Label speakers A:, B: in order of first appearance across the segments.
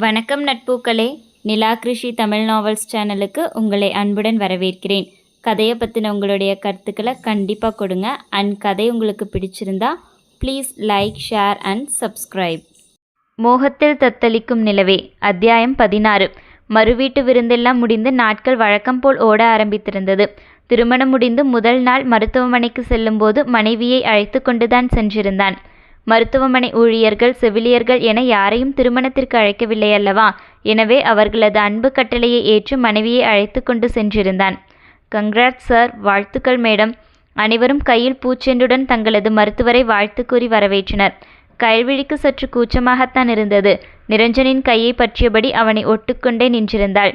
A: வணக்கம் நட்பூக்களே. நிலா கிருஷி தமிழ் நாவல்ஸ் சேனலுக்கு உங்களை அன்புடன் வரவேற்கிறேன். கதையை பற்றின உங்களுடைய கருத்துக்களை கண்டிப்பாக கொடுங்க. அண்ட் கதை உங்களுக்கு பிடிச்சிருந்தா please like share and subscribe மோகத்தில் தத்தளிக்கும் நிலவே அத்தியாயம் பதினாறு. மறுவீட்டு விருந்தெல்லாம் முடிந்து நாட்கள் வழக்கம் போல் ஓட ஆரம்பித்திருந்தது. திருமணம் முடிந்து முதல் நாள் மருத்துவமனைக்கு செல்லும்போது மனைவியை அழைத்து கொண்டுதான் சென்றிருந்தான். மருத்துவமனை ஊழியர்கள் செவிலியர்கள் என யாரையும் திருமணத்திற்கு அழைக்கவில்லை அல்லவா? எனவே அவர்களது அன்பு கட்டளையை ஏற்று மனைவியை அழைத்து கொண்டு சென்றிருந்தான். கங்க்ராட் சார் வாழ்த்துக்கள் மேடம். அனைவரும் கையில் பூச்செண்டுடன் தங்களது மருத்துவரை வாழ்த்து கூறி வரவேற்றனர். கயல்விழிக்கு சற்று கூச்சமாகத்தான் இருந்தது. நிரஞ்சனின் கையை பற்றியபடி அவனை ஒட்டுக்கொண்டே நின்றிருந்தாள்.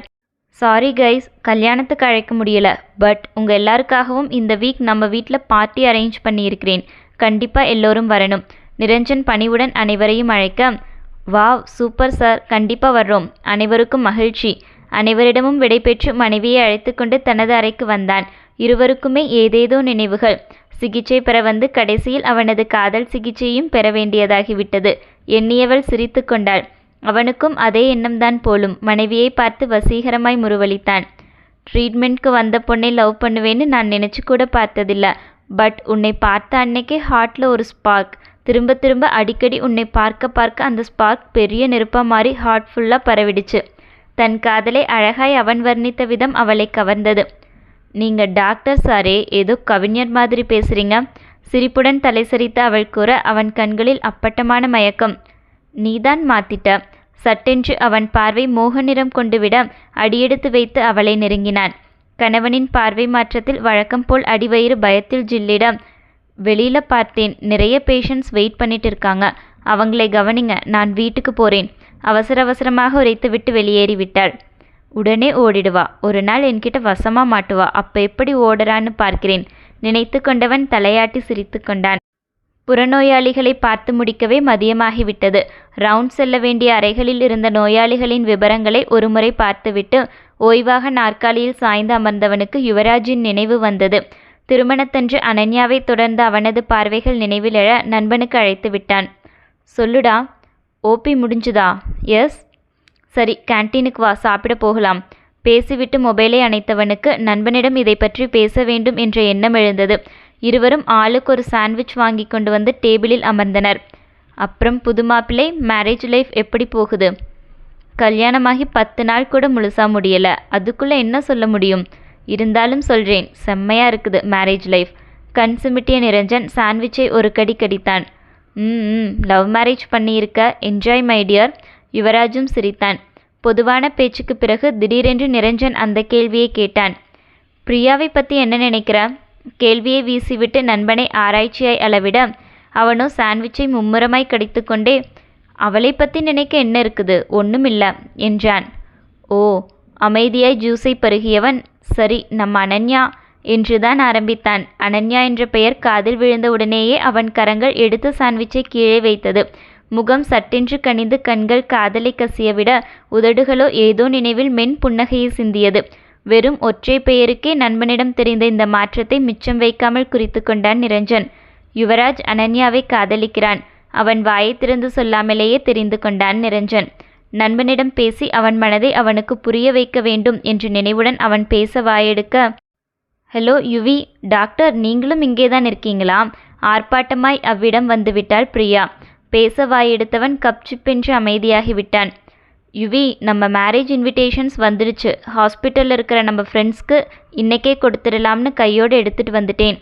A: சாரி கைஸ் கல்யாணத்துக்கு அழைக்க முடியல. பட் உங்கள் எல்லாருக்காகவும் இந்த வீக் நம்ம வீட்டில் பார்ட்டி அரேஞ்ச் பண்ணியிருக்கிறேன். கண்டிப்பாக எல்லோரும் வரணும். நிரஞ்சன் பணிவுடன் அனைவரையும் அழைக்க வாவ் சூப்பர் சார் கண்டிப்பாக வர்றோம். அனைவருக்கும் மகிழ்ச்சி. அனைவரிடமும் விடைபெற்று மனைவியை அழைத்து கொண்டு தனது அறைக்கு வந்தான். இருவருக்குமே ஏதேதோ நினைவுகள். சிகிச்சை பெற வந்து கடைசியில் அவனது காதல் சிகிச்சையும் பெற வேண்டியதாகிவிட்டது. எண்ணியவள் சிரித்து கொண்டாள். அவனுக்கும் அதே எண்ணம்தான் போலும். மனைவியை பார்த்து வசீகரமாய் முருவளித்தான். ட்ரீட்மெண்ட்க்கு வந்த பொண்ணை லவ் பண்ணுவேன்னு நான் நினச்சி கூட பார்த்ததில்ல. பட் உன்னை பார்த்த அன்னைக்கே ஹார்ட்டில் ஒரு ஸ்பார்க் திரும்ப திரும்ப அடிக்கடி உன்னை பார்க்க பார்க்க அந்த ஸ்பார்க் பெரிய நெருப்பாக மாறி ஹார்ட் ஃபுல்லாக பரவிடுச்சு. தன் காதலை அழகாய் அவன் வர்ணித்த விதம் அவளை கவர்ந்தது. நீங்கள் டாக்டர் சாரே ஏதோ கவிஞர் மாதிரி பேசுகிறீங்க சிரிப்புடன் தலை சரித்த அவள் கூற அவன் கண்களில் அப்பட்டமான மயக்கம். நீதான் மாத்திட்ட. சட்டென்று அவன் பார்வை மோக நிறம் கொண்டு விட அடியெடுத்து வைத்து அவளை நெருங்கினான். கணவனின் பார்வை மாற்றத்தில் வழக்கம் போல் அடிவயிறு பயத்தில் ஜில்லிட வெளியில் பார்த்தேன். நிறைய பேஷண்ட்ஸ் வெயிட் பண்ணிட்டு இருக்காங்க. அவங்களை கவனிங்க நான் வீட்டுக்கு போகிறேன் அவசர அவசரமாக உரைத்துவிட்டு வெளியேறி விட்டார் உடனே ஓடிடுவா. ஒரு நாள் என்கிட்ட வசமாக மாட்டுவா. அப்போ எப்படி ஓடுறான்னு பார்க்கிறேன். நினைத்து கொண்டவன் தலையாட்டி சிரித்து கொண்டான். புறநோயாளிகளை பார்த்து முடிக்கவே மதியமாகிவிட்டது. ரவுண்ட் செல்ல வேண்டிய அறைகளில் இருந்த நோயாளிகளின் விவரங்களை ஒருமுறை பார்த்துவிட்டு ஓய்வாக நாற்காலியில் சாய்ந்து அமர்ந்தவனுக்கு யுவராஜின் நினைவு வந்தது. திருமணத்தன்று அனன்யாவை தொடர்ந்து அவனது பார்வைகள் நினைவில் எழ நண்பனுக்கு அழைத்து விட்டான். சொல்லுடா ஓபி முடிஞ்சுதா? எஸ். சரி கேன்டீனுக்கு வா சாப்பிட போகலாம். பேசிவிட்டு மொபைலை அணைத்தவனுக்கு நண்பனிடம் இதை பற்றி பேச வேண்டும் என்ற எண்ணம் எழுந்தது. இருவரும் ஆளுக்கு ஒரு சாண்ட்விச் வாங்கி கொண்டு வந்து டேபிளில் அமர்ந்தனர். அப்புறம் புது மாப்பிள்ளை மேரேஜ் லைஃப் எப்படி போகுது? கல்யாணமாகி பத்து நாள் கூட முழுசா முடியலை. அதுக்குள்ளே என்ன சொல்ல முடியும்? இருந்தாலும் சொல்கிறேன் செம்மையாக இருக்குது மேரேஜ் லைஃப் கண் சிமிட்டிய நிரஞ்சன் சாண்ட்விச்சை ஒரு கடி கடித்தான். ம் லவ் மேரேஜ் பண்ணியிருக்க என்ஜாய் மை டியர் யுவராஜும் சிரித்தான். பொதுவான பேச்சுக்கு பிறகு திடீரென்று நிரஞ்சன் அந்த கேள்வியை கேட்டான். பிரியாவை பற்றி என்ன நினைக்கிற? கேள்வியை வீசிவிட்டு நண்பனை ஆராய்ச்சியாய் அளவிட அவனோ சாண்ட்விச்சை மும்முரமாய் கடித்துக்கொண்டே அவளை பற்றி நினைக்க என்ன இருக்குது? ஒன்றுமில்ல என்றான். ஓ அமைதியாய் ஜூஸை பருகியவன் சரி நம்ம அனன்யா என்றுதான் ஆரம்பித்தான். அனன்யா என்ற பெயர் காதில் விழுந்த உடனேயே அவன் கரங்கள் எடுத்து சாண்ட்விச்சை கீழே வைத்தது. முகம் சட்டென்று கனிந்து கண்கள் காதலை கசியவிட உதடுகளோ ஏதோ நினைவில் மென் புன்னகையை சிந்தியது. வெறும் ஒற்றை பெயருக்கே நண்பனிடம் தெரிந்த இந்த மாற்றத்தை மிச்சம் வைக்காமல் குறித்து கொண்டான் நிரஞ்சன். யுவராஜ் அனன்யாவை காதலிக்கிறான். அவன் வாயை திறந்து சொல்லாமலேயே தெரிந்து கொண்டான் நிரஞ்சன். நண்பனிடம் பேசி அவன் மனதை அவனுக்கு புரிய வைக்க வேண்டும் என்ற நினைவுடன் அவன் பேச வாயெடுக்க ஹலோ யுவி டாக்டர் நீங்களும் இங்கேதான் இருக்கீங்களா? ஆர்ப்பாட்டமாய் அவ்விடம் வந்துவிட்டாள் பிரியா. பேச வாயெடுத்தவன் கப் சிப்பென்று அமைதியாகிவிட்டான். யுவி நம்ம மேரேஜ் இன்விடேஷன்ஸ் வந்துடுச்சு. ஹாஸ்பிட்டலில் இருக்கிற நம்ம ஃப்ரெண்ட்ஸ்க்கு இன்றைக்கே கொடுத்துடலாம்னு கையோடு எடுத்துகிட்டு வந்துட்டேன்.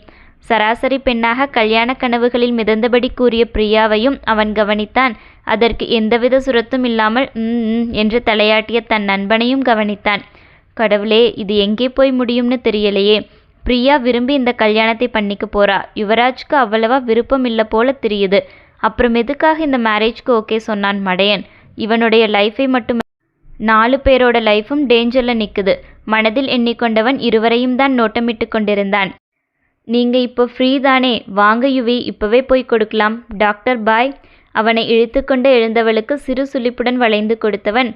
A: சராசரி பெண்ணாக கல்யாண கனவுகளில் மிதந்தபடி கூறிய பிரியாவையும் அவன் கவனித்தான். அதற்கு எந்தவித சுரத்தும் இல்லாமல் ம் என்று தலையாட்டிய தன் நண்பனையும் கவனித்தான். கடவுளே இது எங்கே போய் முடியும்னு தெரியலையே. பிரியா விரும்பி இந்த கல்யாணத்தை பண்ணிக்க போறா. யுவராஜ்க்கு அவ்வளவா விருப்பம் இல்லை போல தெரியுது. அப்புறம் எதுக்காக இந்த மேரேஜ்க்கு ஓகே சொன்னான் மடையன். இவனுடைய லைஃபை மட்டும் நாலு பேரோட லைஃபும் டேஞ்சரில் நிற்குது மனதில் எண்ணிக்கொண்டவன் இருவரையும் தான் நோட்டமிட்டு கொண்டிருந்தான். நீங்கள் இப்போ ஃப்ரீ தானே? வாங்க யுவி இப்போவே போய் கொடுக்கலாம். டாக்டர் பாய் அவனை இழுத்துக்கொண்டு எழுந்தவளுக்கு சிறு சுழிப்புடன் வளைந்து கொடுத்தவன்.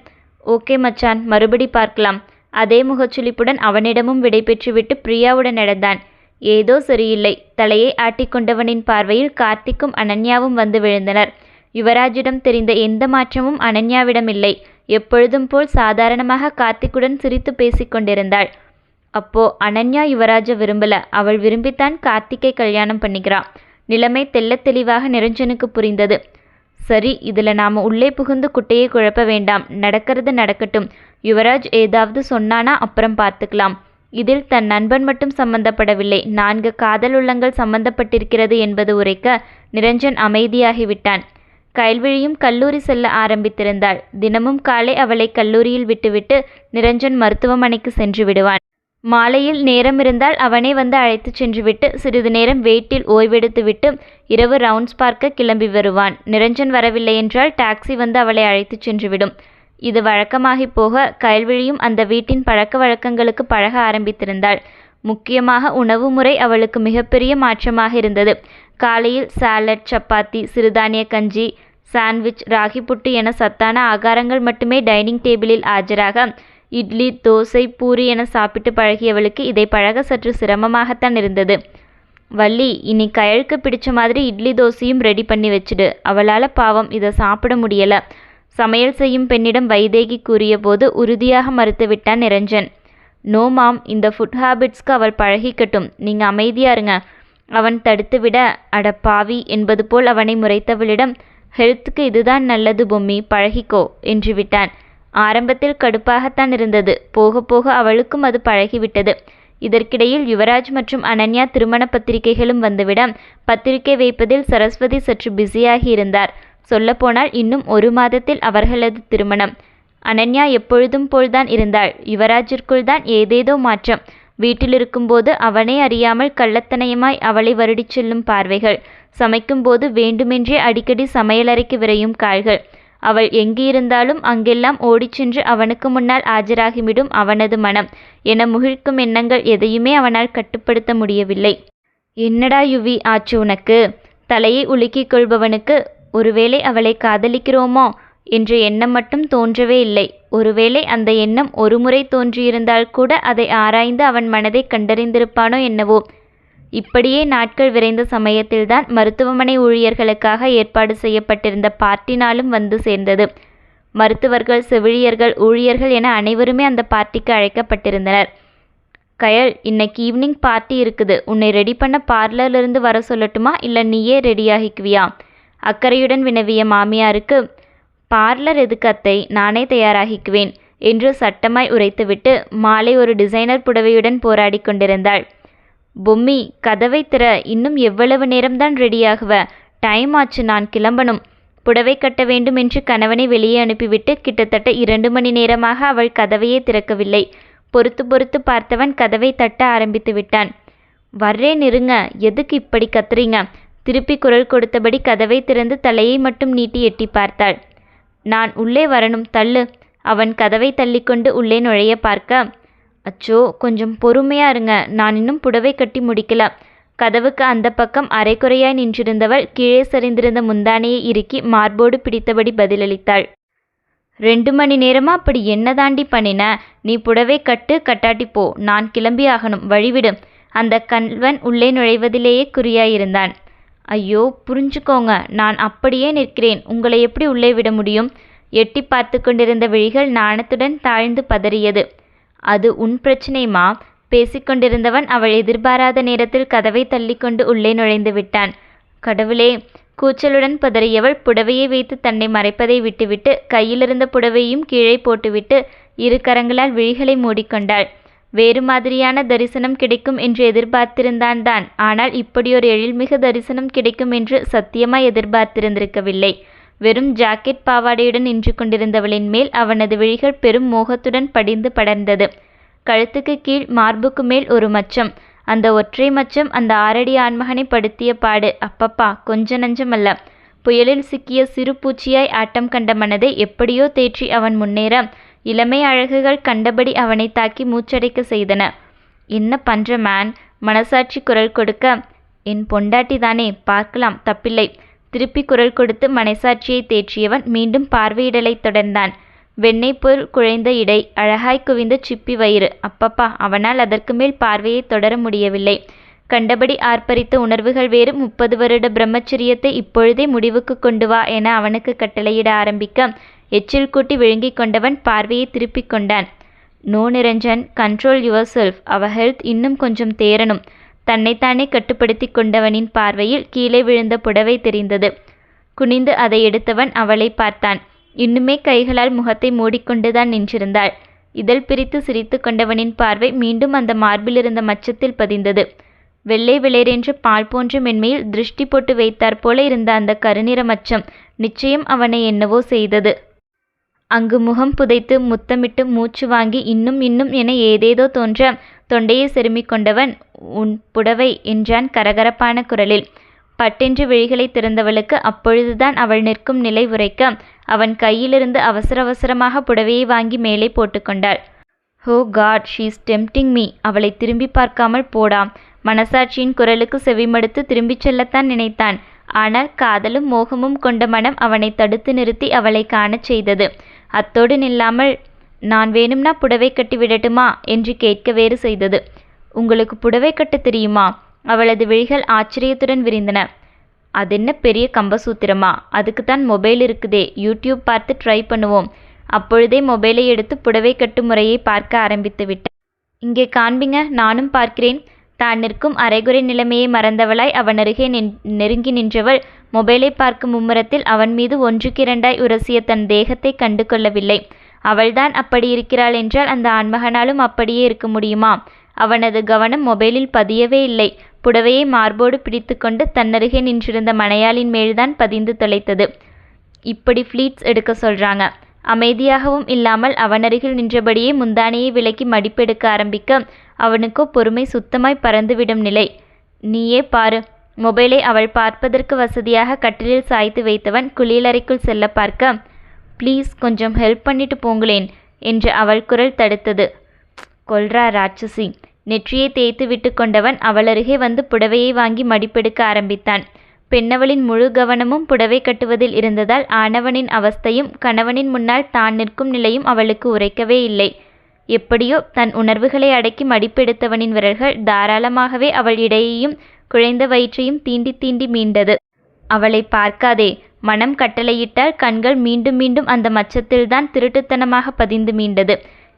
A: ஓகே மச்சான் மறுபடி பார்க்கலாம். அதே முகச்சுளிப்புடன் அவனிடமும் விடைபெற்றுவிட்டு பிரியாவுடன் நடந்தான். ஏதோ சரியில்லை. தலையை ஆட்டிக்கொண்டவனின் பார்வையில் கார்த்திக்கும் அனன்யாவும் வந்து விழுந்தனர். யுவராஜிடம் தெரிந்த எந்த மாற்றமும் அனன்யாவிடம் இல்லை எப்பொழுதும் போல் சாதாரணமாக கார்த்திக்குடன் சிரித்து பேசிக் கொண்டிருந்தாள். அப்போ அனன்யா யுவராஜ விரும்பல. அவள் விரும்பித்தான் கார்த்திக்கை கல்யாணம் பண்ணிக்கிறா. நிலைமை தெள்ளத் தெளிவாக நிரஞ்சனுக்கு புரிந்தது. சரி இதுல நாம உள்ளே புகுந்து குட்டையை குழப்ப வேண்டாம். நடக்கிறது நடக்கட்டும். யுவராஜ் ஏதாவது சொன்னானா அப்புறம் பார்த்துக்கலாம். இதில் தன் நண்பன் மட்டும் சம்பந்தப்படவில்லை. நான்கு காதல் உள்ளங்கள் சம்பந்தப்பட்டிருக்கிறது என்பது உரைக்க நிரஞ்சன் அமைதியாகிவிட்டான். கயல்விழியும் கல்லூரி செல்ல ஆரம்பித்திருந்தாள். தினமும் காலை அவளை கல்லூரியில் விட்டுவிட்டு நிரஞ்சன் மருத்துவமனைக்கு சென்று விடுவான். மாலையில் நேரம் இருந்தால் அவனே வந்து அழைத்துச் சென்றுவிட்டு சிறிது நேரம் வெயிட்டில் ஓய்வெடுத்துவிட்டு இரவு ரவுண்ட்ஸ் பார்க்க கிளம்பி வருவான். நிரஞ்சன் வரவில்லை என்றால் டாக்ஸி வந்து அவளை அழைத்துச் சென்றுவிடும். இது வழக்கமாகி போக கயல்விழியும் அந்த வீட்டின் பழக்க வழக்கங்களுக்கு பழக ஆரம்பித்திருந்தாள். முக்கியமாக உணவு முறை அவளுக்கு மிகப்பெரிய மாற்றமாக இருந்தது. காலையில் சாலட் சப்பாத்தி சிறுதானிய கஞ்சி சாண்ட்விச் ராகி புட்டு என சத்தான ஆகாரங்கள் மட்டுமே டைனிங் டேபிளில் ஆஜராக இட்லி தோசை பூரி என சாப்பிட்டு பழகியவளுக்கு இதை பழக சற்று சிரமமாகத்தான் இருந்தது. வள்ளி இனி கயலுக்கு பிடிச்ச மாதிரி இட்லி தோசையும் ரெடி பண்ணி வச்சுடு. அவளால் பாவம் இதை சாப்பிட முடியலை. சமையல் செய்யும் பெண்ணிடம் வைதேகி கூறிய போது உறுதியாக மறுத்துவிட்டான் நிரஞ்சன். நோ மாம் இந்த ஃபுட் ஹேபிட்ஸ்க்கு அவள் பழகிக்கட்டும். நீங்கள் அமைதியா இருங்க. அவன் தடுத்துவிட அட பாவி என்பது போல் அவனை முறைத்தவளிடம் ஹெல்த்துக்கு இதுதான் நல்லது பொம்மி பழகிக்கோ என்று விட்டான். ஆரம்பத்தில் கடுப்பாகத்தான் இருந்தது. போக போக அவளுக்கும் அது பழகிவிட்டது. இதற்கிடையில் யுவராஜ் மற்றும் அனன்யா திருமண பத்திரிகைகளும் வந்துவிட பத்திரிகை வைப்பதில் சரஸ்வதி சற்று பிஸியாகி இருந்தார். சொல்லப்போனால் இன்னும் ஒரு மாதத்தில் அவர்களது திருமணம். அனன்யா எப்பொழுதும் போல்தான் இருந்தாள். யுவராஜிற்குள் தான் ஏதேதோ மாற்றம். வீட்டில் இருக்கும்போது அவனே அறியாமல் கள்ளத்தனயமாய் அவளை வருடிச் செல்லும் பார்வைகள். சமைக்கும்போது வேண்டுமென்றே அடிக்கடி சமையலறைக்கு விரையும் கால்கள். அவள் எங்கு இருந்தாலும் அங்கெல்லாம் ஓடிச் சென்று அவனுக்கு முன்னால் ஆஜராகிவிடும் அவனது மனம் என முகிழ்க்கும் எண்ணங்கள் எதையுமே அவனால் கட்டுப்படுத்த முடியவில்லை. என்னடா யுவி ஆச்சு உனக்கு? தலையை உலுக்கிக் கொள்பவனுக்கு ஒருவேளை அவளை காதலிக்கிறோமோ என்ற எண்ணம் மட்டும் தோன்றவே இல்லை. ஒருவேளை அந்த எண்ணம் ஒருமுறை தோன்றியிருந்தால் கூட அதை ஆராய்ந்து அவன் மனதை கண்டறிந்திருப்பானோ என்னவோ. இப்படியே நாட்கள் விரைந்த சமயத்தில்தான் மருத்துவமனை ஊழியர்களுக்காக ஏற்பாடு செய்யப்பட்டிருந்த பார்ட்டி நாளும் வந்து சேர்ந்தது. மருத்துவர்கள் செவிலியர்கள் ஊழியர்கள் என அனைவருமே அந்த பார்ட்டிக்கு அழைக்கப்பட்டிருந்தனர். கயல் இன்னைக்கு ஈவினிங் பார்ட்டி இருக்குது. உன்னை ரெடி பண்ண பார்லர்லேருந்து வர சொல்லட்டுமா? இல்லை நீயே ரெடியாகிக்குவியா அக்கறையுடன் வினவிய மாமியாருக்கு பார்லர் எதுக்கு அத்தை? நானே தயாராகிக்குவேன் என்று சட்டமாய் உரைத்துவிட்டு மாலை ஒரு டிசைனர் புடவையுடன் போராடி கொண்டிருந்தாள். பொம்மி கதவை திற இன்னும் எவ்வளவு நேரம்தான் ரெடியாகுவ டைம் ஆச்சு நான் கிளம்பணும். புடவை கட்ட வேண்டும் என்று கணவனை வெளியே அனுப்பிவிட்டு கிட்டத்தட்ட இரண்டு மணி நேரமாக அவள் கதவையே திறக்கவில்லை. பொறுத்து பொறுத்து பார்த்தவன் கதவை தட்ட ஆரம்பித்து விட்டான். வர்றேன் இருங்க. எதுக்கு இப்படி கத்துறீங்க? திருப்பி குரல் கொடுத்தபடி கதவை திறந்து தலையை மட்டும் நீட்டி எட்டி பார்த்தாள். நான் உள்ளே வரணும். தள்ளு. அவன் கதவை தள்ளிக்கொண்டு உள்ளே நுழைய பார்க்க அச்சோ கொஞ்சம் பொறுமையா இருங்க. நான் இன்னும் புடவை கட்டி முடிக்கல. கதவுக்கு அந்த பக்கம் அரைக்குறையாய் நின்றிருந்தவள் கீழே சரிந்திருந்த முந்தானையை இறுக்கி மார்போடு பிடித்தபடி பதிலளித்தாள். ரெண்டு மணி நேரமா அப்படி என்ன தாண்டி பண்ணின? நீ புடவை கட்டு கட்டாட்டி போ. நான் கிளம்பி ஆகணும். வழிவிடு அந்த கண்வன் உள்ளே நுழைவதிலேயே குறியாயிருந்தான். ஐயோ புரிஞ்சுக்கோங்க. நான் அப்படியே நிற்கிறேன். உங்களை எப்படி உள்ளே விட முடியும்? எட்டி பார்த்து கொண்டிருந்த விழிகள் நாணத்துடன் தாழ்ந்து பதறியது. அது உன் பிரச்சனைமா பேசிக்கொண்டிருந்தவன் அவள் எதிர்பாராத நேரத்தில் கதவை தள்ளிக்கொண்டு உள்ளே நுழைந்து விட்டான். கடவுளே கூச்சலுடன் பதறியவள் புடவையை வைத்து தன்னை மறைப்பதை விட்டுவிட்டு கையிலிருந்த புடவையும் கீழே போட்டுவிட்டு இரு கரங்களால் விழிகளை மூடிக்கொண்டாள். வேறு மாதிரியான தரிசனம் கிடைக்கும் என்று எதிர்பார்த்திருந்தான் தான். ஆனால் இப்படியொரு எழில்மிகு தரிசனம் கிடைக்கும் என்று சத்தியமாய் எதிர்பார்த்திருந்திருக்கவில்லை. வெறும் ஜாக்கெட் பாவாடையுடன் நின்று கொண்டிருந்தவளின் மேல் அவனது விழிகள் பெரும் மோகத்துடன் படிந்து படர்ந்தது. கழுத்துக்கு கீழ் மார்புக்கு மேல் ஒரு மச்சம். அந்த ஒற்றை மச்சம் அந்த ஆறடி ஆண்மகனை படுத்திய பாடு. அப்பப்பா கொஞ்ச நஞ்சமல்ல புயலில் சிக்கிய சிறு பூச்சியாய் ஆட்டம் கண்ட மனதை எப்படியோ தேற்றி அவன் முன்னேற இளமை அழகுகள் கண்டபடி அவனை தாக்கி மூச்சடைக்க செய்தன. என்ன பண்ற மேன்? மனசாட்சி குரல் கொடுக்க. என் பொண்டாட்டி தானே பார்க்கலாம் தப்பில்லை. திருப்பி குரல் கொடுத்து மனசாட்சியை தேற்றியவன் மீண்டும் பார்வையிடலைத் தொடர்ந்தான். வெண்ணெய் குழைந்த இடை அழகாய் குவிந்த சிப்பி வயிறு. அப்பப்பா அவனால் அதற்கு மேல் பார்வையை தொடர முடியவில்லை. கண்டபடி ஆர்ப்பரித்த உணர்வுகள் வேறு. முப்பது வருட பிரம்மச்சரியத்தை இப்பொழுதே முடிவுக்கு கொண்டு வா என அவனுக்கு கட்டளையிட ஆரம்பிக்க எச்சில் கூட்டி விழுங்கிக் கொண்டவன் பார்வையை திருப்பிக் கொண்டான். No Niranjan control yourself அவ ஹெல்த் இன்னும் கொஞ்சம் தேரணும் தன்னைத்தானே கட்டுப்படுத்தி கொண்டவனின் பார்வையில் கீழே விழுந்த புடவை தெரிந்தது. குனிந்து அதை எடுத்தவன் அவளை பார்த்தான். இன்னுமே கைகளால் முகத்தை மூடிக்கொண்டுதான் நின்றிருந்தாள். இதழ் பிரித்து சிரித்து கொண்டவனின் பார்வை மீண்டும் அந்த மார்பிலிருந்த மச்சத்தில் பதிந்தது. வெள்ளை விளையரென்று பால் போன்ற மென்மையில் திருஷ்டி போட்டு வைத்தாற் போல இருந்த அந்த கருநிற மச்சம் நிச்சயம் அவனை என்னவோ செய்தது. அங்கு முகம் புதைத்து முத்தமிட்டு மூச்சு வாங்கி இன்னும் இன்னும் என ஏதேதோ தோன்ற தொண்டையை செருமிக் கொண்டவன் உன் புடவை என்றான் கரகரப்பான குரலில். பட்டென்று விழிகளை திறந்தவளுக்கு அப்பொழுதுதான் அவள் நிற்கும் நிலை உரைக்க அவன் கையிலிருந்து அவசர அவசரமாக புடவையை வாங்கி மேலே போட்டுக்கொண்டாள். ஹோ காட் ஷீஸ் டெம்டிங் மீ. அவளை திரும்பி பார்க்காமல் போடாம் மனசாட்சியின் குரலுக்கு செவிமடுத்து திரும்பிச் செல்லத்தான் நினைத்தான். ஆனால் காதலும் மோகமும் கொண்ட மனம் அவனை தடுத்து நிறுத்தி அவளை காணச் செய்தது. அத்தோடு நில்லாமல் நான் வேணும்னா புடவை கட்டி விடட்டுமா? என்று கேட்க வேறு செய்தது. உங்களுக்கு புடவை கட்ட தெரியுமா? அவளது விழிகள் ஆச்சரியத்துடன் விரிந்தன. அதென்ன பெரிய கம்பசூத்திரமா? அதுக்கு தான் மொபைல் இருக்குதே. யூடியூப் பார்த்து ட்ரை பண்ணுவோம். அப்பொழுதே மொபைலை எடுத்து புடவை கட்டும் முறையை பார்க்க ஆரம்பித்து விட்டேன். இங்கே காண்பிங்க நானும் பார்க்கிறேன். தான் நிற்கும் அரைகுறை நிலைமையை மறந்தவளாய் அவன் அருகே நெருங்கி நின்றவள் மொபைலை பார்க்கும் மும்முரத்தில் அவன் மீது ஒன்றுக்கிரண்டாய் உரசிய தன் தேகத்தை கண்டு கொள்ளவில்லை அவள்தான் அப்படி இருக்கிறாள் என்றால் அந்த ஆண்மகனாலும் அப்படியே இருக்க முடியுமா? அவனது கவனம் மொபைலில் பதியவே இல்லை. புடவையை மார்போடு பிடித்துக்கொண்டு தன்னருகே நின்றிருந்த மனையாளின் மேல்தான் பதிந்து தொலைத்தது. இப்படி ஃப்ளீட்ஸ் எடுக்க சொல்றாங்க. அமைதியாகவும் இல்லாமல் அவனருகில் நின்றபடியே முந்தானையை விலக்கி மடிப்பெடுக்க ஆரம்பிக்க அவனுக்கோ பொறுமை சுத்தமாய் பறந்துவிடும் நிலை. நீயே பாரு மொபைலை அவள் பார்ப்பதற்கு வசதியாக கட்டிலில் சாய்த்து வைத்தவன் குளியலறைக்குள் செல்ல பார்க்க ப்ளீஸ் கொஞ்சம் ஹெல்ப் பண்ணிட்டு போங்களேன் என்று அவள் குரல் தடுத்தது. கொல்றா ராட்சசி. நெற்றியை தேய்த்து விட்டு கொண்டவன் அவளருகே வந்து புடவையை வாங்கி மடிப்பெடுக்க ஆரம்பித்தான். பெண்ணவளின் முழு கவனமும் புடவை கட்டுவதில் இருந்ததால் ஆணவனின் அவஸ்தையும் கணவனின் முன்னால் தான் நிற்கும் நிலையும் அவளுக்கு உரைக்கவே இல்லை. எப்படியோ தன் உணர்வுகளை அடக்கி மடிப்பெடுத்தவனின் விரல்கள் தாராளமாகவே அவள் இடையையும் குழைந்த வயிற்றையும் தீண்டி தீண்டி மீண்டது. அவளை பார்க்காதே. மனம் கட்டளையிட்டால் கண்கள் மீண்டும் மீண்டும் அந்த மச்சத்தில்தான் திருட்டுத்தனமாக பதிந்து மீண்டது.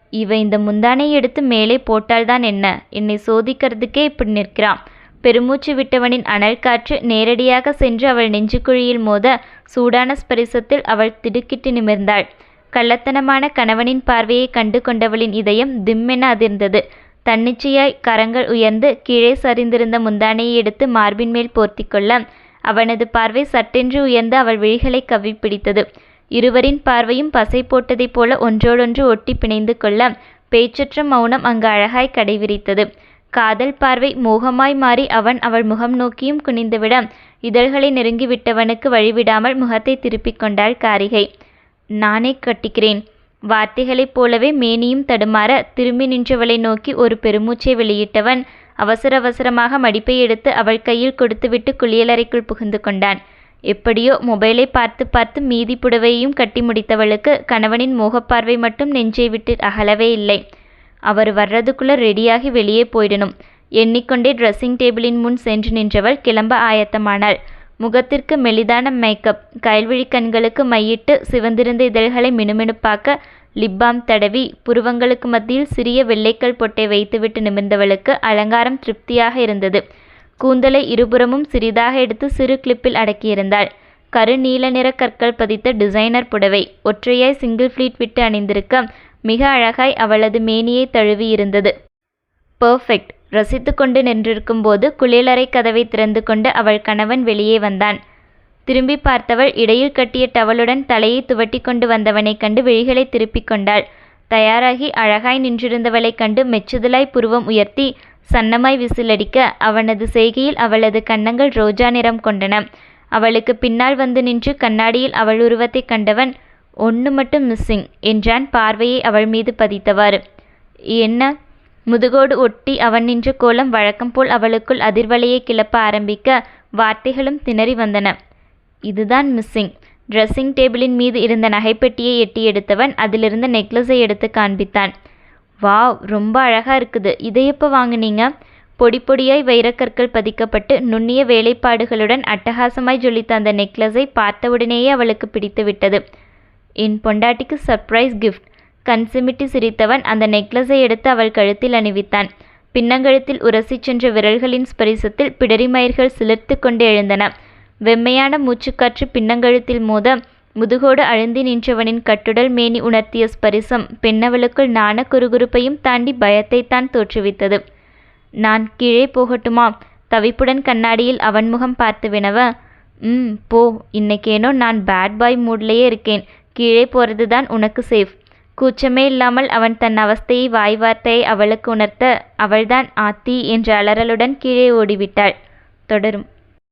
A: இவ இந்த முந்தானை எடுத்து மேலே போட்டால்தான் என்ன? என்னை சோதிக்கிறதுக்கே இப்படி நிற்கிறான். பெருமூச்சு விட்டவனின் அனல் காற்று நேரடியாக சென்று அவள் நெஞ்சுக்குழியில் மோத சூடான ஸ்பரிசத்தில் அவள் திடுக்கிட்டு நிமிர்ந்தாள். கள்ளத்தனமான கணவனின் பார்வையை கண்டு கொண்டவளின் இதயம் திம்மென அதிர்ந்தது. தன்னிச்சையாய் கரங்கள் உயர்ந்து கீழே சரிந்திருந்த முந்தானையை எடுத்து மார்பின் மேல் போர்த்தி கொள்ள அவனது பார்வை சட்டென்று உயர்ந்து அவள் விழிகளை கவி பிடித்தது இருவரின் பார்வையும் பசை போட்டதைப் போல ஒன்றோடொன்று ஒட்டி பிணைந்து கொள்ள பேச்சற்ற மௌனம் அங்கு அழகாய் கடைவிரித்தது. காதல் பார்வை மோகமாய் மாறி அவன் அவள் முகம் நோக்கியும் குனிந்துவிட இதழ்களை நெருங்கிவிட்டவனுக்கு வழிவிடாமல் முகத்தை திருப்பிக் கொண்டாள் காரிகை. நானே கட்டிக்கிறேன். வார்த்தைகளைப் போலவே மேனியும் தடுமாற திரும்பி நின்றவளை நோக்கி ஒரு பெருமூச்சை வெளியிட்டவன் அவசர அவசரமாக மடிப்பை எடுத்து அவள் கையில் கொடுத்துவிட்டு குளியலறைக்குள் புகுந்து கொண்டான். எப்படியோ மொபைலை பார்த்து பார்த்து மீதி புடவையையும் கட்டி முடித்தவளுக்கு கணவனின் மோகப்பார்வை மட்டும் நெஞ்சை விட்டு அகலவே இல்லை. அவர் வர்றதுக்குள்ள ரெடியாகி வெளியே போயிடணும். எண்ணிக்கொண்டே ட்ரெஸ்ஸிங் டேபிளின் முன் சென்று நின்றவள் கிளம்ப ஆயத்தமானாள். முகத்திற்கு மெலிதான மேக்கப் கயல்விழி கண்களுக்கு மையிட்டு சிவந்திருந்த இதழ்களை மினுமினுப்பாக்க லிப்பாம் தடவி புருவங்களுக்கு மத்தியில் சிறிய வெள்ளைக்கல் பொட்டை வைத்துவிட்டு நிமிர்ந்தவளுக்கு அலங்காரம் திருப்தியாக இருந்தது. கூந்தலை இருபுறமும் சிறிதாக எடுத்து சிறு கிளிப்பில் அடக்கியிருந்தாள். கரு நீல நிற கற்கள் பதித்த டிசைனர் புடவை ஒற்றையாய் சிங்கிள் ஃப்ளீட் விட்டு அணிந்திருக்க மிக அழகாய் அவளது மேனியை தழுவி இருந்தது பர்ஃபெக்ட் ரசித்து கொண்டு நின்றிருக்கும் போது குளியலறை கதவை திறந்து கொண்டு அவள் கணவன் வெளியே வந்தான். திரும்பி பார்த்தவள் இடையில் கட்டிய டவலுடன் தலையை துவட்டி கொண்டு வந்தவனைக் கண்டு விழிகளை திருப்பிக் கொண்டாள். தயாராகி அழகாய் நின்றிருந்தவளைக் கண்டு மெச்சுதலாய் புருவம் உயர்த்தி சன்னமாய் விசிலடிக்க அவனது செய்கையில் அவளது கன்னங்கள் ரோஜா நிறம் கொண்டன. அவளுக்கு பின்னால் வந்து நின்று கண்ணாடியில் அவள் உருவத்தைக் கண்டவன் ஒன்று மட்டும் மிஸ்ஸிங் என்றான் பார்வையை அவள் மீது பதித்தவாறு. என்ன? முதுகோடு ஒட்டி அவன் நின்ற கோலம் வழக்கம் போல் அவளுக்குள் அதிர்வலையை கிளப்ப ஆரம்பிக்க வார்த்தைகளும் திணறி வந்தன. இதுதான் மிஸ்ஸிங் ட்ரெஸ்ஸிங் டேபிளின் மீது இருந்த நகைப்பெட்டியை எட்டி எடுத்தவன் அதிலிருந்த நெக்லஸை எடுத்து காண்பித்தான். வாவ் ரொம்ப அழகாக இருக்குது. இதை எப்போ வாங்குனீங்க? பொடி பொடியாய் வைரக்கற்கள் பதிக்கப்பட்டு நுண்ணிய வேலைப்பாடுகளுடன் அட்டகாசமாய் ஜொலித்த அந்த நெக்லஸை பார்த்தவுடனேயே அவளுக்கு பிடித்து விட்டது. என் பொண்டாட்டிக்கு சர்ப்ரைஸ் கிஃப்ட் கண்சிமிட்டி சிரித்தவன் அந்த நெக்லஸை எடுத்து அவள் கழுத்தில் அணிவித்தான். பின்னங்கழுத்தில் உரசிச் சென்ற விரல்களின் ஸ்பரிசத்தில் பிடரிமயிர்கள் சிலிர்த்து கொண்டு எழுந்தன. வெம்மையான மூச்சுக்காற்று பின்னங்கழுத்தில் மோத முதுகோடு அழுந்தி நின்றவனின் கட்டுடல் மேனி உணர்த்திய ஸ்பரிசம் பெண்ணவளுக்குள் நாண குறுகுறுப்பையும் தாண்டி பயத்தைத்தான் தோற்றுவித்தது. நான் கீழே போகட்டுமா? தவிப்புடன் கண்ணாடியில் அவன் முகம் பார்த்து வினவ ம் போ. இன்னைக்கேனோ நான் பேட் பாய் மூட்லேயே இருக்கேன். கீழே போகிறது தான் உனக்கு சேஃப் கூச்சமே இல்லாமல் அவன் தன் அவஸ்தையை வாய் வார்த்தையை அவளுக்கு உணர்த்த அவள்தான் ஆத்தி என்ற அலறலுடன் கீழே ஓடிவிட்டாள். தொடரும்.